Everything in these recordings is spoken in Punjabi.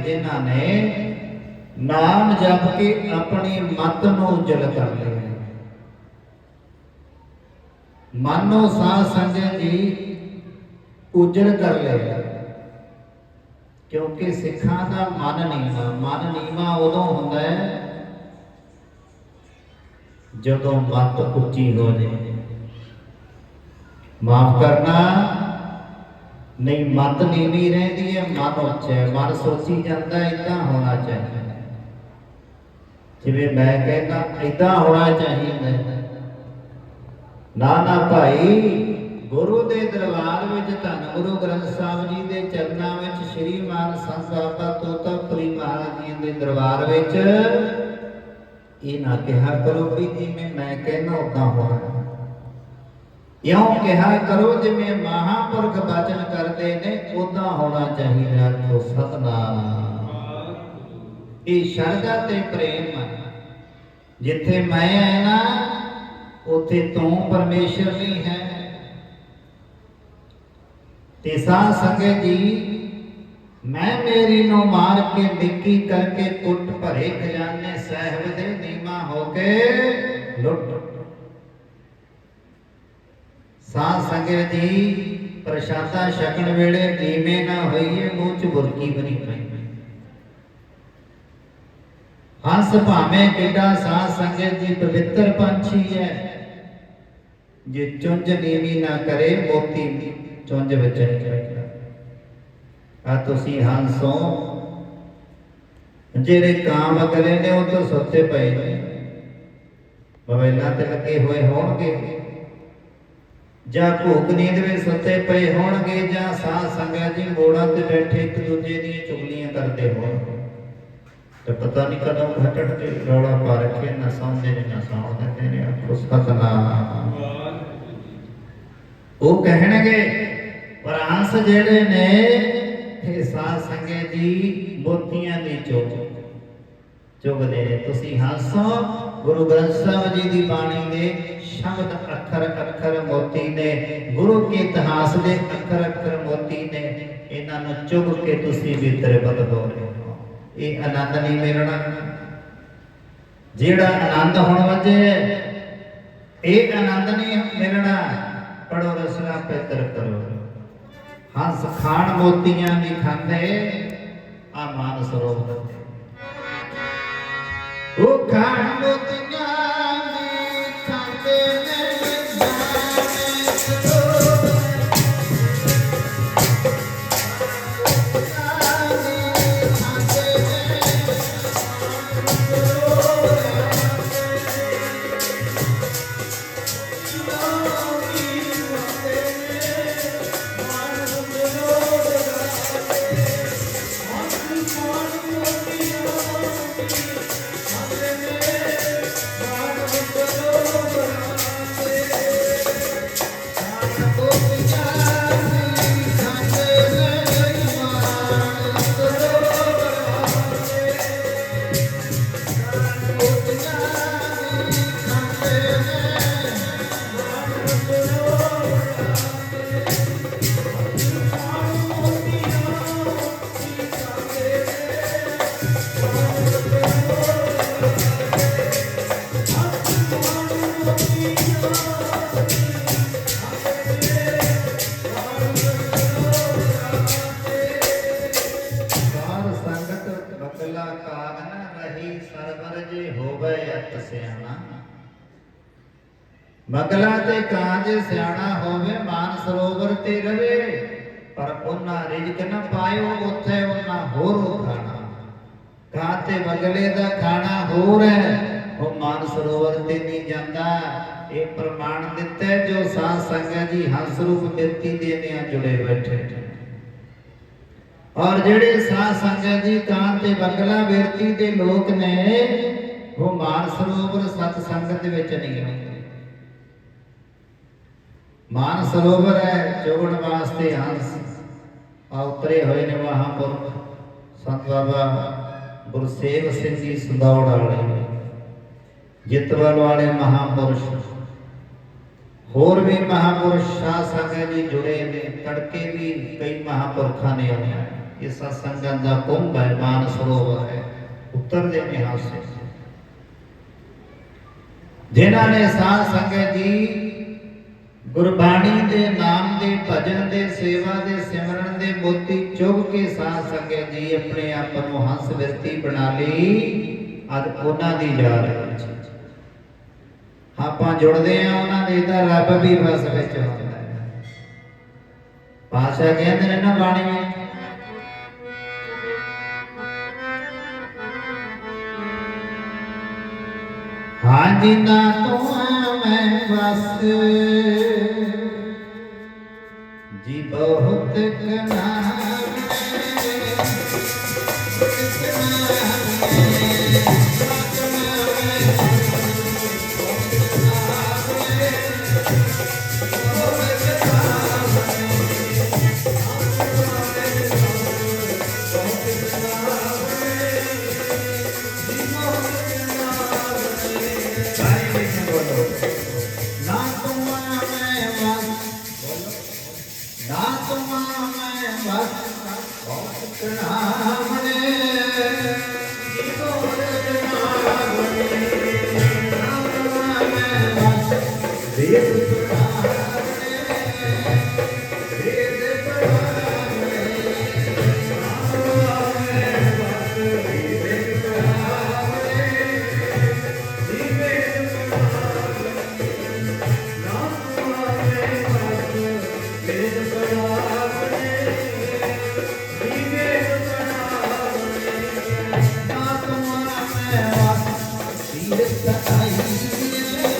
ਜਿਨ੍ਹਾਂ ਨੇ ਨਾਮ ਜਪ ਕੇ ਆਪਣੀ ਮਤ ਨੂੰ ਉਜਲ ਕਰ ਲਿਆ। ਮਾਨੋ ਸਾਧ ਸੰਗਤ ਜੀ ਉਜਲ ਕਰ ਲਿਆ। ਕਿਉਂਕਿ ਸਿੱਖਾਂ ਦਾ ਮਨ ਨੀਵਾ ਮਨ ਨੀਵਾ ਉਦੋਂ ਹੁੰਦਾ ਹੈ ਜਦੋਂ ਮਤ ਉੱਚੀ ਹੋ ਜਾਏ। ਮਾਫ ਕਰਨਾ। ਨਹੀਂ, ਮਤ ਨੀਵੀਂ ਰਹਿੰਦੀ ਹੈ ਮਨ ਉੱਚਾ ਮਨ ਸੋਚੀ ਜਾਂਦਾ ਇਦਾਂ ਹੋਣਾ ਚਾਹੀਦਾ। ਜਿਵੇਂ ਮੈਂ ਕਹਿੰਦਾ ਇਦਾਂ ਹੋਣਾ ਚਾਹੀਦਾ ਨਾ ਨਾ ਭਾਈ, ਗੁਰੂ ਦੇ ਦਰਬਾਰ ਵਿੱਚ ਧੰਨ ਗੁਰੂ ਗ੍ਰੰਥ ਸਾਹਿਬ ਜੀ ਦੇ ਚਰਨਾਂ ਵਿੱਚ ਸ੍ਰੀ ਮਾਨ ਸੰਤ ਬਾਬਾ ਤੋਤਾ ਪ੍ਰੀ ਮਹਾਰਾਜ ਜੀ ਦੇ ਦਰਬਾਰ ਵਿੱਚ ਇਹ ਨਾ ਕਿਹਾ ਕਰੋ ਵੀ ਜਿਵੇਂ ਮੈਂ ਕਹਿੰਦਾ ਉਦਾਂ ਹੋਣਾ। ਇਉਂ ਕਿਹਾ ਕਰੋ, ਜਿਵੇਂ ਮਹਾਪੁਰਖ ਬਚਨ ਕਰਦੇ ਨੇ ਉਦਾਂ ਹੋਣਾ ਚਾਹੀਦਾ ਜੋ ਸਤਨਾਮ। ਇਹ ਸ਼ਰਧਾ ਤੇ ਪ੍ਰੇਮ ਜਿੱਥੇ ਮੈਂ ਹੈ ਨਾ ਉੱਥੇ ਤੂੰ ਪਰਮੇਸ਼ਰ ਨਹੀਂ ਹੈ। ਤੇ ਸਾਧ ਸੰਗਤ ਜੀ, ਮੈਂ ਮੇਰੀ ਨੂੰ ਮਾਰ ਕੇ ਨਿੱਕੀ ਕਰਕੇ ਕੁੱਟ ਭਰੇ ਖਜ਼ਾਨੇ ਸਾਹਿਬ ਦੇ ਨੀਮਾ ਹੋ ਕੇ ਲੁੱਟ ਸਾਧ ਸੰਗਤ ਜੀ, ਪ੍ਰਸ਼ਾਦਾ ਛਕਣ ਵੇਲੇ ਨੀਵੇਂ ਨਾ ਹੋਈਏ, ਮੂੰਹ ਚ ਬੁਰਕੀ ਬਣੀ ਪਈ ਹੰਸ ਭਾਵੇਂ ਕਿੱਡਾ, ਸਾਧ ਸੰਗਤ ਜੀ ਪਵਿੱਤਰ ਪੰਛੀ ਹੈ। ਜੇ ਚੁੰਝ ਨੀਵੀਂ ਨਾ ਕਰੇ, ਮੋਤੀ ਚੁੰਝ ਵਿੱਚ ਨਹੀਂ ਜਾਏਗਾ ਆ ਤੁਸੀਂ ਹੰਸੋ, ਜਿਹੜੇ ਕਾਮ ਅਗਲੇ ਨੇ, ਉਹ ਤਾਂ ਸੁੱਤੇ ਪਏ ਨੇ। ਮੋਬਾਈਲਾਂ ਤੇ ਲੱਗੇ ਹੋਏ ਹੋਣਗੇ। ਜਾਂ ਭੂਖ ਨੀਂਦ ਵਿੱਚ ਸੁੱਤੇ ਪਏ ਹੋਣਗੇ ਜਾਂ ਸਾਧ ਸੰਗਤ ਜੀ ਮੋੜਾਂ ਤੇ ਬੈਠੇ ਇੱਕ ਦੂਜੇ ਦੀਆਂ ਚੁਗਲੀਆਂ ਕਰਦੇ ਹੋਣਗੇ ਤੇ ਪਤਾ ਨਹੀਂ ਕਦੋਂ ਘਟੜ ਤੇ ਰੌਲਾ ਪਾ ਰੱਖੇ, ਨਾ ਸੌਂਦੇ ਨੇ ਨਾ ਸੌਣ ਦਿੰਦੇ ਨੇ ਆਖੋ, ਸਤਨਾਮ। ਉਹ ਕਹਿਣਗੇ ਪ੍ਰਾਂਸ ਜਿਹੜੇ ਨੇ, ਇਹ ਸਾਧ ਸੰਗਤ ਜੀ ਮੋਤੀਆਂ ਦੀ ਚੁਗ ਚੁਗਦੇ ਨੇ। ਤੁਸੀਂ ਹੱਸੋ ਗੁਰੂ ਗ੍ਰੰਥ ਸਾਹਿਬ ਜੀ ਦੀ ਬਾਣੀ ਦੇ ਸ਼ਬਦ ਅੱਖਰ ਅੱਖਰ ਮੋਤੀ ਨੇ, ਗੁਰੂ ਕੇ ਇਤਿਹਾਸ ਦੇ ਅੱਖਰ ਅੱਖਰ ਮੋਤੀ ਨੇ, ਇਹਨਾਂ ਨੂੰ ਚੁਗ ਕੇ ਤੁਸੀਂ ਵੀ ਤ੍ਰਿਪਤ ਹੋ ਰਹੇ ਹੋ। ਇਹ ਆਨੰਦ ਨਹੀਂ ਮਿਲਣਾ। ਜਿਹੜਾ ਆਨੰਦ ਹੁਣ ਵਜੇ, ਇਹ ਆਨੰਦ ਨਹੀਂ ਮਿਲਣਾ। ਪੜੋ ਰਸਨਾ ਪੈਤਰ ਕਰੋ। ਹੰਸ ਖਾਣ ਮੋਤੀਆਂ ਨਹੀਂ ਖਾਂਦੇ, ਆ ਮਾਨ ਸਰੋਵਰ ਤੇ ਉਹ ਖਾਣ ਮੋਤੀਆਂ ਬਕਲਾ ਕਾਗਨ ਰਹੀ ਸਰਵਰ ਜੇ ਹੋਵੇ ਅਤ ਸਿਆਣਾ। ਬਕਲਾ ਤੇ ਕਾਜ ਸਿਆਣਾ ਹੋਵੇ, ਮਾਨ ਸਰੋਵਰ ਤੇ ਰਵੇ, ਪਰ ਉਹਨਾਂ ਰਿਜਕ ਨਾ ਪਾਇਓ, ਉੱਥੇ ਉਹਨਾਂ ਹੋਰ ਖਾਣਾ ਕਾਂ ਤੇ ਬਗਲੇ ਦਾ ਖਾਣਾ ਹੋਰ ਹੈ, ਉਹ ਮਾਨ ਸਰੋਵਰ ਤੇ ਨਹੀਂ ਜਾਂਦਾ। ਇਹ ਪ੍ਰਮਾਣ ਦਿੱਤਾ ਜੋ ਸਾਧ ਸੰਗਤ ਜੀ ਹੰਸ ਰੂਪ ਬਿਰਤੀ ਦੇ ਨਿਆਂ ਜੁੜੇ ਬੈਠੇ। ਔਰ ਜਿਹੜੇ ਸਾਧ ਸੰਗਤ ਜੀ ਕਾਂ ਤੇ ਬੰਗਲਾ ਬਿਰਤੀ ਦੇ ਲੋਕ ਨੇ, ਉਹ ਮਾਨ ਸਰੋਵਰ ਸਤ ਸੰਗਤ ਦੇ ਵਿੱਚ ਨਹੀਂ ਆਉਂਦੇ। ਮਾਨ ਸਰੋਵਰ ਹੈ ਚੋਗਣ ਵਾਸਤੇ ਹੰਸ। ਆ ਉਤਰੇ ਹੋਏ ਨੇ ਮਹਾਂਪੁਰਖ। ਸੰਤ ਬਾਬਾ ਗੁਰਸੇਵ ਸਿੰਘ ਜੀ ਸੰਦੌੜ ਵਾਲੇ ਜਿਤਵਲ ਵਾਲੇ ਮਹਾਂਪੁਰਸ਼। ਹੋਰ ਵੀ ਮਹਾਂਪੁਰਸ਼ ਸਾਧ ਸੰਗਤ ਜੀ ਜੁੜੇ ਨੇ। ਤੜਕੇ ਵੀ ਕਈ ਮਹਾਂਪੁਰਖਾਂ ਨੇ ਆਉਣਾ ਇਹ ਸਤਸੰਗਾਂ ਦਾ ਕੁੰਭ ਹੈ ਮਾਨ ਸਰੋਵਰ ਹੈ। ਉੱਤਰ ਦੇ ਨਿਹਾਲ ਸੇ ਜਿਨ੍ਹਾਂ ਨੇ ਸਾਧ ਸੰਗਤ ਜੀ ਗੁਰਬਾਣੀ ਦੇ ਨਾਮ ਦੇ ਭਜਨ ਦੇ ਸੇਵਾ ਦੇ ਸਿਮਰਨ ਦੇ ਮੋਤੀ ਚੁਗ ਕੇ ਸਾਧ ਸੰਗਤ ਜੀ ਆਪਣੇ ਆਪ ਨੂੰ ਹੰਸ ਵਿਰਤੀ ਬਣਾ ਲਈ, ਅੱਜ ਉਹਨਾਂ ਦੀ ਯਾਦ ਵਿੱਚ ਆਪਾਂ ਜੁੜਦੇ ਆ ਉਹਨਾਂ ਦੇ ਤਾਂ ਰੱਬ ਵੀ ਵਸ ਵਿੱਚ ਹੁੰਦਾ ਹੈ। ਪਾਸ਼ਾ ਕਹਿੰਦੇ ਨੇ ਨਾ ਬਾਣੀ ਹਾਂਜੀ ਨਾ ਤੂੰ ਮੈਂ ਵਸ। ਜੀ ਬਹੁਤ ਕਨਾ ਨਾ「い。や」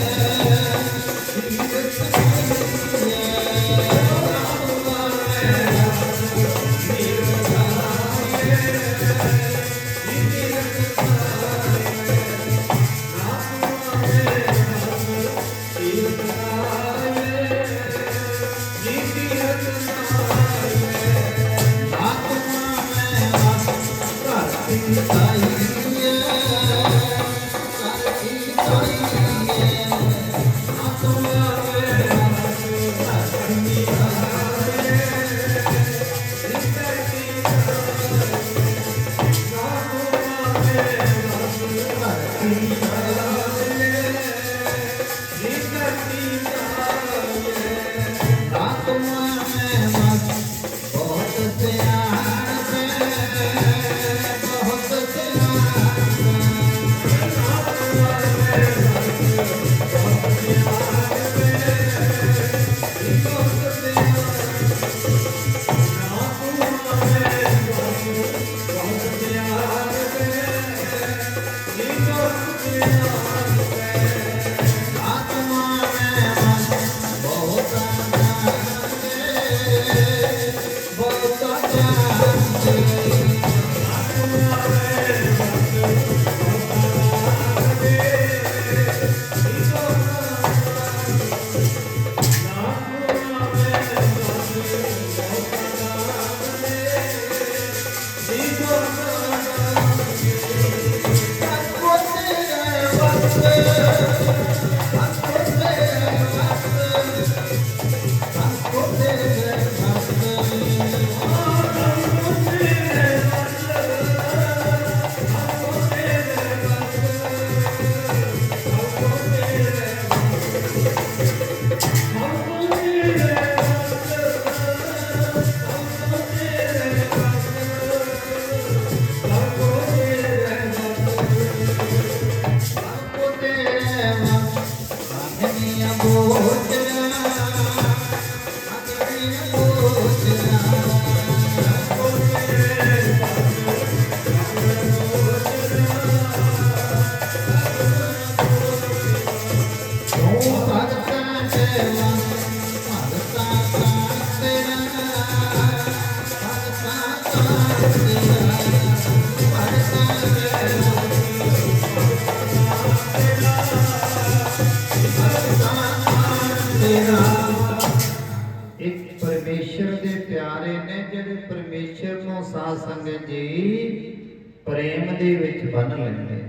ਸੰਗਤ ਜੀ, ਪ੍ਰੇਮ ਦੇ ਵਿੱਚ ਬੰਨ ਲੈਂਦੇ।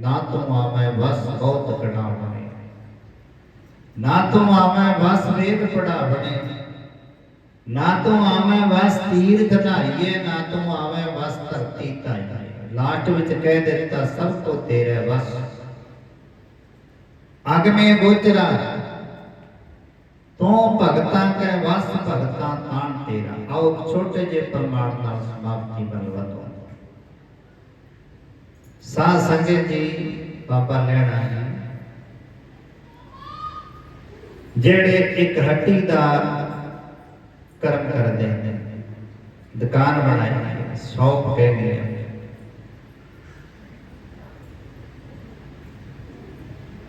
ਨਾ ਤੂੰ ਆਵੇਂ ਬਸ ਬਹੁਤ ਕੜਾ ਨਾ ਤੂੰ ਆਵੇਂ ਬਸ ਵੇਦ ਪੜਾ ਨਾ ਤੂੰ ਆਵੇਂ ਵਸ ਤੀਰਥ ਧਾਰੀਏ ਨਾ ਤੂੰ ਆਵੇਂ ਵਸ, ਧਰਤੀ ਧਾਈਏ। ਲਾਟ ਵਿੱਚ ਕਹਿ ਦਿੱਤਾ, ਸਭ ਕੋ ਤੇਰੇ ਵਸ। ਅਗਮੇ ਗੋਚਰਾ ਤੂੰ ਭਗਤਾਂ ਕੈ ਵਸ ਭਗਤਾਂ ਤਾਣ ਤੇਰਾ ਆਓ ਇੱਕ ਛੋਟੇ ਜਿਹੇ ਪ੍ਰਮਾਣ ਨਾਲ ਸਮਾਪਤੀ ਬਲਵਤੋਂ ਸਾਧ ਸੰਗਤ ਜੀ ਬਾਬਾ ਲੈਣਾ ਜੀ ਜਿਹੜੇ ਇੱਕ ਹੱਟੀ ਦਾ ਕਰਮ ਕਰਦੇ ਨੇ ਦੁਕਾਨ ਬਣਾਈ ਹੈ ਸ਼ੌਪ ਕਹਿੰਦੇ ਨੇ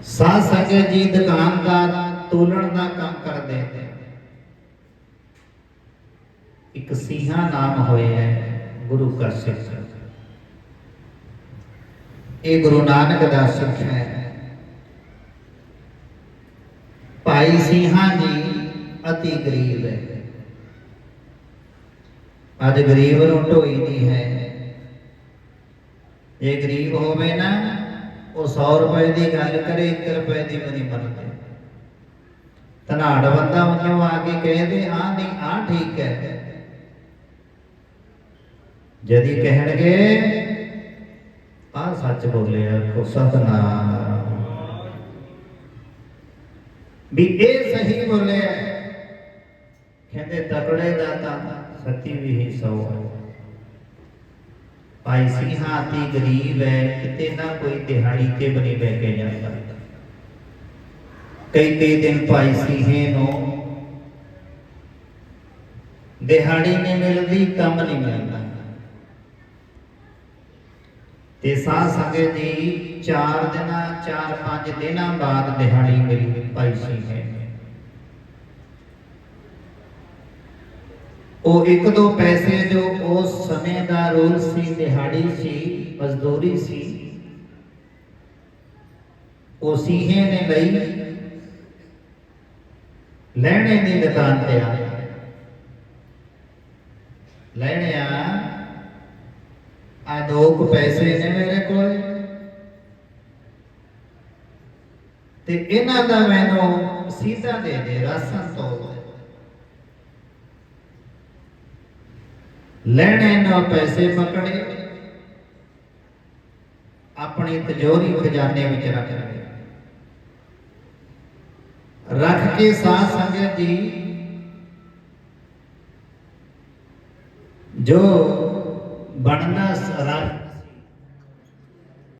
ਸਾਧ ਸੰਗਤ ਜੀ ਦੁਕਾਨਦਾਰ ਤੋਲਣ ਦਾ ਕੰਮ ਕਰਦੇ ਨੇ। ਇੱਕ ਸਿੰਘਾ ਨਾਮ ਹੋਇਆ ਹੈ ਗੁਰੂ ਕਾ ਸਿੱਖ ਇਹ ਗੁਰੂ ਨਾਨਕ ਦਾ ਸਿੱਖ ਹੈ। ਭਾਈ ਸਿੰਘਾ ਜੀ ਅਤੀ ਗਰੀਬ ਹੈ। ਅੱਜ ਗਰੀਬ ਨੂੰ ਢੋਈ ਨਹੀਂ ਹੈ। ਜੇ ਗਰੀਬ ਹੋਵੇ ਨਾ, ਉਹ 100 ਰੁਪਏ ਦੀ ਗੱਲ ਕਰੇ 1 ਰੁਪਏ ਦੀ ਵੀ ਨਹੀਂ ਮੰਨਦੇ। ਧਨਾੜ ਬੰਦਾ ਉਹਨੂੰ ਆ ਕੇ ਕਹਦੇ ਆ ਨਹੀਂ ਆ ਠੀਕ ਹੈ। ਜਦੀ ਕਹਿਣਗੇ ਆ ਸੱਚ ਬੋਲਿਆ ਕੋ ਸਤਨਾਮ। ਵੀ ਇਹ ਸਹੀ ਬੋਲਿਆ ਕਹਿੰਦੇ, ਤਕੜੇ ਦਾ ਤਾਂ ਸੱਤੀ ਵੀ ਹੀ ਸੌ ਭਾਈ ਸਿੰਘਾਂ ਤੀ ਗਰੀਬ ਹੈ, ਕਿਤੇ ਨਾ ਕੋਈ ਦਿਹਾੜੀ ਤੇ ਬਣੀ ਬਹਿ ਕੇ ਜਾਂਦਾ। ਕਈ ਕਈ ਦਿਨ ਭਾਈ ਸਿੰਘੇ ਨੂੰ ਦਿਹਾੜੀ ਨਹੀਂ ਮਿਲਦੀ, ਕੰਮ ਨਹੀਂ ਮਿਲਦਾ। ਤੇ ਸਾਧ ਸੰਗਤ ਜੀ, ਚਾਰ ਦਿਨਾਂ, ਚਾਰ ਪੰਜ ਦਿਨਾਂ ਬਾਅਦ ਦਿਹਾੜੀ ਮਿਲੀ ਭਾਈ ਸਿੰਘੇ ਉਹ ਇੱਕ ਦੋ ਪੈਸੇ ਜੋ ਉਸ ਸਮੇਂ ਦਾ ਰੋਲ ਸੀ, ਦਿਹਾੜੀ ਸੀ, ਮਜ਼ਦੂਰੀ ਸੀ, ਉਹ ਸੀਹੇ ਨੇ ਲਈ। ਲੈਣੇ ਦੀ ਦੁਕਾਨ ਤੇ ਆ। ਲੈਣੇ ਆ ਦੋ ਕੁ ਪੈਸੇ ਨੇ ਮੇਰੇ ਕੋਲ। ਤੇ ਇਹਨਾਂ ਦਾ ਮੈਨੂੰ ਸੀਧਾ ਦੇ ਦੇ ਰਾਸ਼ਨ ਤੋਂ ਲੈਣੇ ਨਾ ਪੈਸੇ ਪਕੜੇ, ਆਪਣੀ ਤਿਜੋਰੀ ਖਜ਼ਾਨੇ ਵਿੱਚ ਰੱਖ ਲਏ। ਰੱਖ ਕੇ ਸਾਧ ਸੰਗਤ ਜੀ। ਜੋ ਬਣਨਾ ਰੱਖ